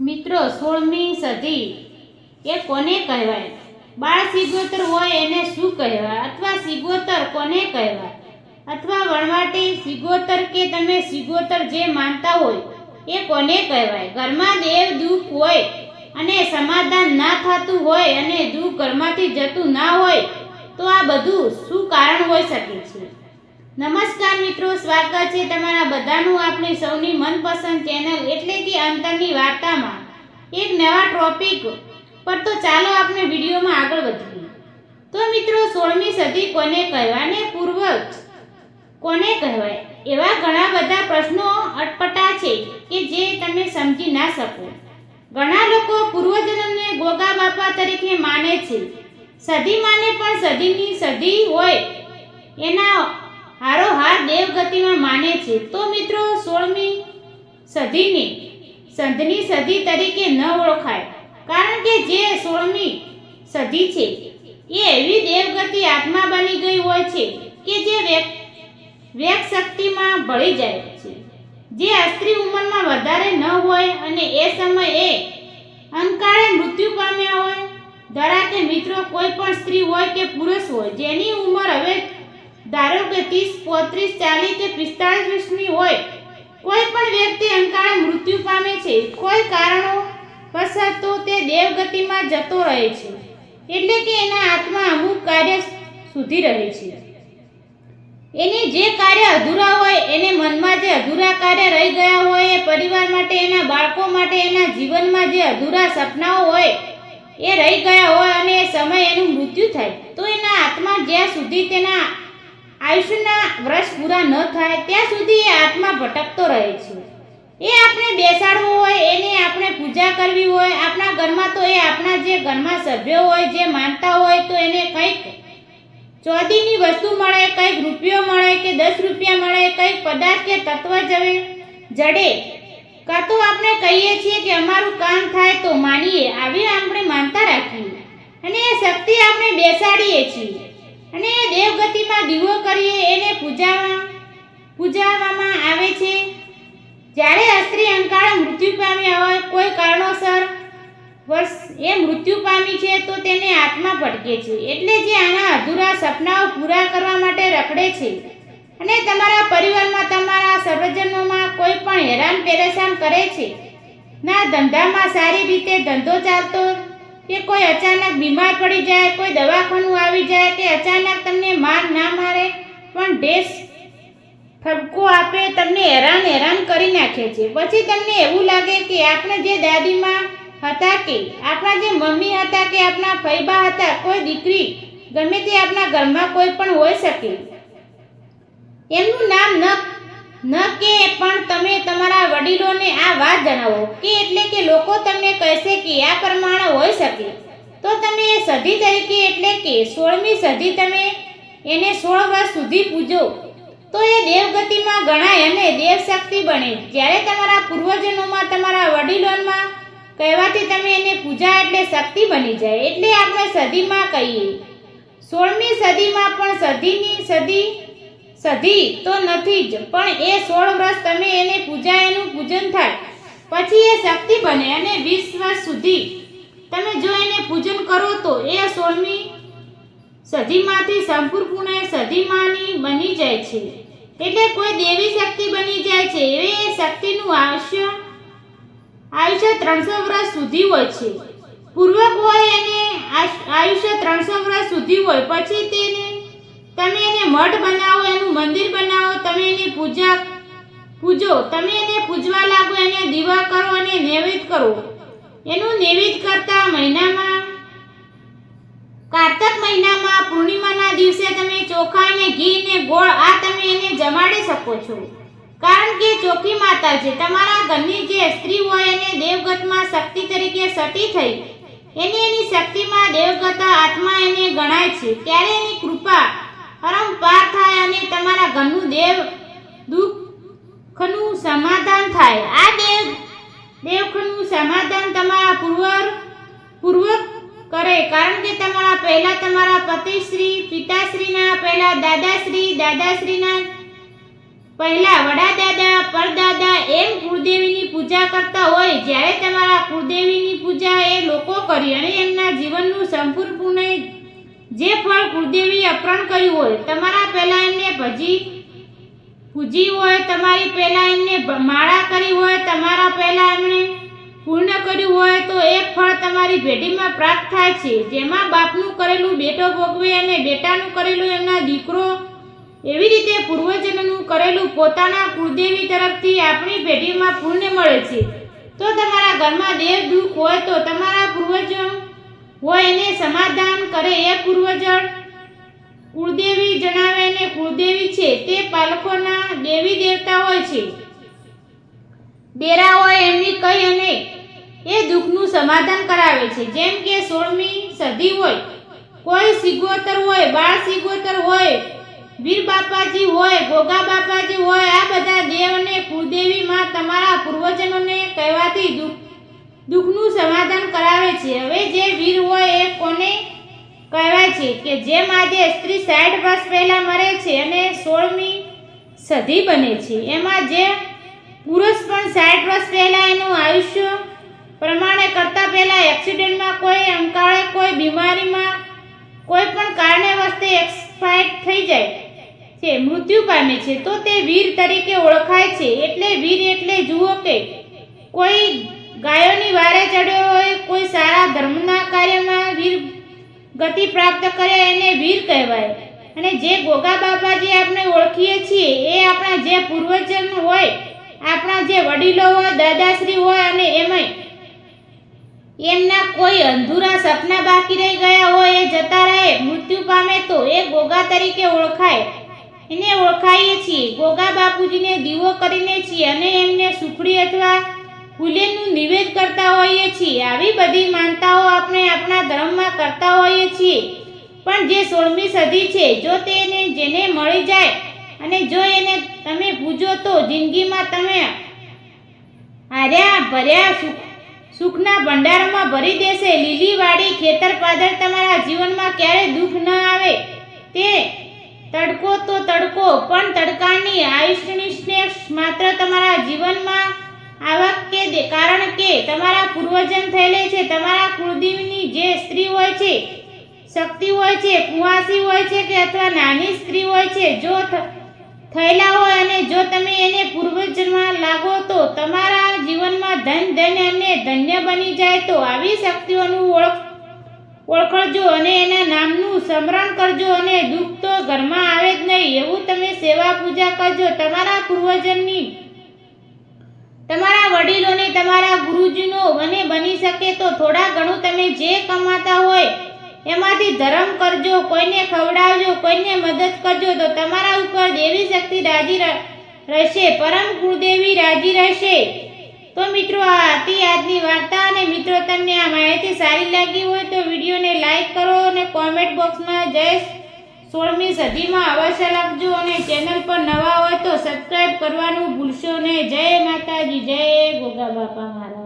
મિત્રો સોળમી સદી. એ કોને કહેવાય? બાળ સિગોતર હોય એને શું કહેવાય? અથવા સિગોતર કોને કહેવાય? અથવા વણવાટી સિગોતર કે તમે સિગોતર જે માનતા હોય, એ કોને કહેવાય? ઘરમાં દેવ દુઃખ હોય અને સમાધાન ના થતું હોય અને દુઃખ ઘરમાંથી જતું ના હોય, તો આ બધું શું કારણ હોઈ શકે છે? નમસ્કાર મિત્રો, સ્વાગત છે તમારા બધાનું આપણી સૌની મનપસંદ ચેનલ એટલે કે અંતરની વાર્તામાં. એક નવા ટોપિક પર તો ચાલો આપણે વિડીયોમાં આગળ વધીએ. તો મિત્રો, સોળમી સદી કોને કહેવાય અને પૂર્વજ કોને કહેવાય? એવા ઘણા બધા પ્રશ્નો અટપટા છે કે જે તમે સમજી ના શકો. ઘણા લોકો પૂર્વજન્મને ગોગા બાપા તરીકે માને છે. સદી માને પણ સદીની સદી હોય. એના હારોહાર દેવગતિમાં માને છે. તો મિત્રો સોળમી સદીને સંતની સદી તરીકે ન ઓળખાય. કારણ કે જે સોળમી સદી છે, એ એવી દેવગતિ આત્મા બની ગઈ હોય છે કે જે વ્યક- શક્તિમાં ભળી જાય છે. જે અસ્ત્રી ઉંમરમાં વધારે ન હોય અને એ સમયે અંકાળે મૃત્યુ પામ્યા હોય ધરા કે મિત્રો કોઈ પણ સ્ત્રી હોય કે પુરુષ હોય, જેની ઉંમર હવે ધારો કે ત્રીસ, પોત્રીસ, ચાલીસ કે પિસ્તાળીસ વર્ષની હોય, કોઈ પણ વ્યક્તિ અંકાળે મૃત્યુ પામે છે. કોઈ કારણો પસાર તો તે દેવગતિમાં જતો રહે છે. એટલે કે એના આત્મા અમુક કાર્ય સુધી રહે છે. એને જે કાર્ય અધૂરા હોય, એને મનમાં જે અધૂરા કાર્ય રહી ગયા હોય, એ પરિવાર માટે, એના બાળકો માટે, એના જીવનમાં જે અધૂરા સપનાઓ હોય, એ રહી ગયા હોય અને એ સમય એનું મૃત્યુ થાય. તો એના આત્મા જ્યાં સુધી તેના આયુષ્યના વર્ષ પૂરા ન થાય, ત્યાં સુધી એ આત્મા ભટકતો રહે છે. એ આપણે બેસાડવું હોય, એને આપણે પૂજા કરવી હોય, આપણા ઘરમાં તો એ આપણા જે ઘરમાં સભ્યો હોય, જે માનતા હોય, તો એને કંઈક ચોદીની વસ્તુ મળે, કંઈક રૂપિયો મળે કે દસ રૂપિયા મળે, કંઈક પદાર્થ કે તત્વ જવે, જડે. કાં તો આપણે કહીએ છીએ કે અમારું કામ થાય તો માનીએ, આવી આપણે માનતા રાખીએ. અને એ શક્તિ આપણે બેસાડીએ છીએ. અને દેવગતિમાં દીવો કરીએ એને પૂજાવા પૂજાવવામાં આવે છે. જ્યારે અસ્ત્રી અંકાળ મૃત્યુ પામ્યા હોય, કોઈ કારણોસર વર્ષ એ મૃત્યુ પામી છે, તો તેને આત્મા ભટકે છે. એટલે જે આના અધૂરા સપનાઓ પૂરા કરવા માટે રખડે છે. અને તમારા પરિવારમાં તમારા સર્વજનોમાં કોઈ પણ હેરાન પરેશાન કરે છે. ના ધંધામાં સારી રીતે ધંધો ચાલતો કે કોઈ અચાનક બીમાર પડી જાય, કોઈ દવાખાનું આવી જાય કે અચાનક તમને માર ના મારે, પણ ઢેસ ફટકો આપે, તમને હેરાન હેરાન કરી નાખે છે. પછી તમને એવું લાગે કે આપણે જે દાદીમાં હતા કે આપણા જે મમ્મી હતા કે આપણા ફૈબા હતા, કોઈ દીકરી ગમે તે આપણા ઘરમાં કોઈ પણ હોઈ શકે. એમનું નામ ન ન કે, પણ તમે તમારા વડીલોને આ વાત જણાવો, કે એટલે કે લોકો તમને કહેશે કે આ પ્રમાણે હોઈ શકે. તો તમે એ સદી તરીકે એટલે કે સોળમી સદી તમે એને સોળ વર્ષ સુધી પૂજો. તો એ દેવગતિમાં ગણાય અને દેવ શક્તિ બને. જ્યારે તમારા પૂર્વજનોમાં તમારા વડીલોમાં કહેવાથી તમે એને પૂજા એટલે શક્તિ બની જાય, એટલે આપણે સદીમાં કહીએ. સોળમી સદીમાં પણ સદીની સદી સદી તો નથી જ, પણ એ સોળ વર્ષ તમે એને પૂજા એનું પૂજન થાય. પછી એ શક્તિ બને અને વીસ વર્ષ સુધી. તમે જો એને પૂજન કરો તો એ સોળમી સધીમાંથી સંપૂર્ણ સધીમાની બની જાય છે. એટલે કોઈ દેવી શક્તિ બની જાય છે, એ શક્તિનું આયુષ્ય આયુષ્ય ત્રણસો વર્ષ સુધી હોય છે. પૂર્વક હોય એને આયુષ્ય ત્રણસો વર્ષ સુધી હોય, પછી તેને તમે એને મઠ બનાવો મંદિર બનાવો, તમે એની પૂજા પૂજો. તમે એને પૂજવા લાગો, એને દીવા કરો અને નૈવેદ્ય કરો. એનું નૈવેદ્ય કરતા મહિનામાં, કારતક મહિનામાં, પૂર્ણિમાના દિવસે તમે ચોખા અને ઘી ને ગોળ આ તમે એને જમાડી શકો છો. કારણ કે ચોખી માતા છે, તમારા ઘરની જે સ્ત્રી હોય એને દેવગતમાં શક્તિ તરીકે સતી થઈ, એને એની શક્તિમાં દેવગત આત્મા એને ગણાય છે. ત્યારે એની કૃપા પરંપાર થાય અને તમારા ઘરનું દેવ દુઃખનું સમાધાન થાય. આ દેવ, દેવખનું સમાધાન તમારા પૂર્વ પૂર્વક કરે. કારણ કે તમારા પહેલા તમારા પતિશ્રી પિતાશ્રીના પહેલા દાદાશ્રી, દાદાશ્રીના પહેલા વડાદાદા, પરદાદા એમ કુળદેવીની પૂજા કરતા હોય, જ્યારે તમારા કુળદેવીની પૂજા એ લોકો કરી અને એમના જીવનનું સંપૂર્ણપણે જે ફળ કુળદેવી અર્પણ કર્યું હોય, તમારા પહેલા એમને ભજી પૂજી હોય, તમારી પહેલા એમને માળા કરી હોય, તમારા પહેલા એમણે પૂર્ણ કર્યું હોય, તો એ ફળ તમારી ભેટીમાં પ્રાપ્ત થાય છે. જેમાં બાપનું કરેલું બેટો ભોગવે અને બેટાનું કરેલું એમના દીકરો એવી રીતે પૂર્વજનનું કરેલું પોતાના કુળદેવી તરફથી આપણી ભેટીમાં પુણ્ય મળે છે. તો તમારા ઘરમાં દેવ દુઃખ હોય, તો તમારા પૂર્વજો હોય એને સમાધાન કરે એ પૂર્વજળ. કુળદેવી જણાવે ને કુળદેવી છે, તે પાલકોના દેવી દેવતા હોય છે. ડેરા હોય એમની કહી અને એ દુઃખનું સમાધાન કરાવે છે. જેમ કે સોળમી સદી હોય, કોઈ સિગોતર હોય, બાળ સિગોતર હોય, વીર બાપાજી હોય, ગોગા બાપાજી હોય, આ બધા દેવ અને કુળદેવીમાં તમારા પૂર્વજનોને કહેવાથી દુઃખ દુઃખનું સમાધાન કરાવે છે. હવે જે વીર હોય એ કોને કહેવાય છે કે જેમ આજે સ્ત્રી સાઠ વર્ષ પહેલાં મરે છે અને સોળમી સદી બને છે. એમાં જે પુરુષ પણ સાઠ વર્ષ પહેલાં એનું આયુષ્ય પ્રમાણે કરતાં પહેલાં એક્સિડન્ટમાં કોઈ અંકાળે, કોઈ બીમારીમાં, કોઈ પણ કારણે વસ્તે એક્સપાયર થઈ જાય છે, મૃત્યુ પામે છે, તો તે વીર તરીકે ઓળખાય છે. એટલે વીર એટલે જુઓ કે કોઈ ગાયોની વારે ચડ્યો હોય, કોઈ સારા ધર્મના કાર્યમાં વીર ગતિ પ્રાપ્ત કરે એને વીર કહેવાય. અને જે ગોગા બાપાજી આપણે ઓળખીએ છીએ, એ આપણા જે પૂર્વજન હોય, આપણા જે વડીલો હોય, દાદાશ્રી હોય અને એમાંય, એમના કોઈ અંધુરા સપના બાકી રહી ગયા હોય, એ જતા રહે, મૃત્યુ પામે તો એ ગોગા તરીકે ઓળખાય. એને ઓળખાઈએ છીએ. ગોગા બાપુજીને દીવો કરીને છીએ અને એમને સુખડી અથવા ફૂલેનું નિવેદ કરતા હોઈએ છીએ. આવી બધી માનતાઓ આપણે આપણા ધર્મમાં કરતા હોઈએ છીએ. પણ જે સોળમી સદી છે, જો તેને જેને મળી જાય અને જો એને તમે પૂજો તો જિંદગીમાં તમે હાર્યા ભર્યા સુખ, સુખના ભંડારમાં ભરી દેશે. લીલીવાડી ખેતર પાદર તમારા જીવનમાં ક્યારે દુઃખ ન આવે તે તડકો તો તડકો, પણ તડકાની આયુષ્યની સ્નેહ માત્ર તમારા જીવનમાં દે- કારણ કે તમારા પૂર્વજન થયેલે છે, તમારા કુળદેવની જે સ્ત્રી હોય છે, શક્તિ હોય છે, કુવાસી હોય છે કે અથવા નાની સ્ત્રી હોય છે, જો થયેલા હોય અને જો તમે એને પૂર્વજન્મમાં લાગો તો તમારા જીવનમાં ધન ધન અને ધન્ય બની જાય તો આવી શક્તિઓનું ઓળખ, ઓળખજો અને એના નામનું સ્મરણ કરજો અને દુઃખ તો ઘરમાં આવે જ નહીં. એવું તમે સેવા પૂજા કરજો. તમારા પૂર્વજનની તમારા વડીલોને, તમારા ગુરુજીનો અને બની શકે તો થોડા ઘણું તમે જે કમાતા હોય, એમાંથી ધર્મ કરજો, કોઈને ખવડાવજો, કોઈને મદદ કરજો, તો તમારા ઉપર દેવી શક્તિ રાજી રહેશે, પરમ ગુરુદેવી રાજી રહેશે. તો મિત્રો, આ હતી આજની વાર્તા, અને મિત્રો, તમને આ માહિતી સારી લાગી હોય તો વિડીયોને લાઈક કરો અને કોમેન્ટ બોક્સમાં જય સોળમી સદીમાં અવશ્ય લખજો અને ચેનલ પર નવા હોય તો સબસ્ક્રાઈબ કરવાનું ભૂલશો નહીં. જય માતાજી, જય ગોગા બાપા મહારાજ.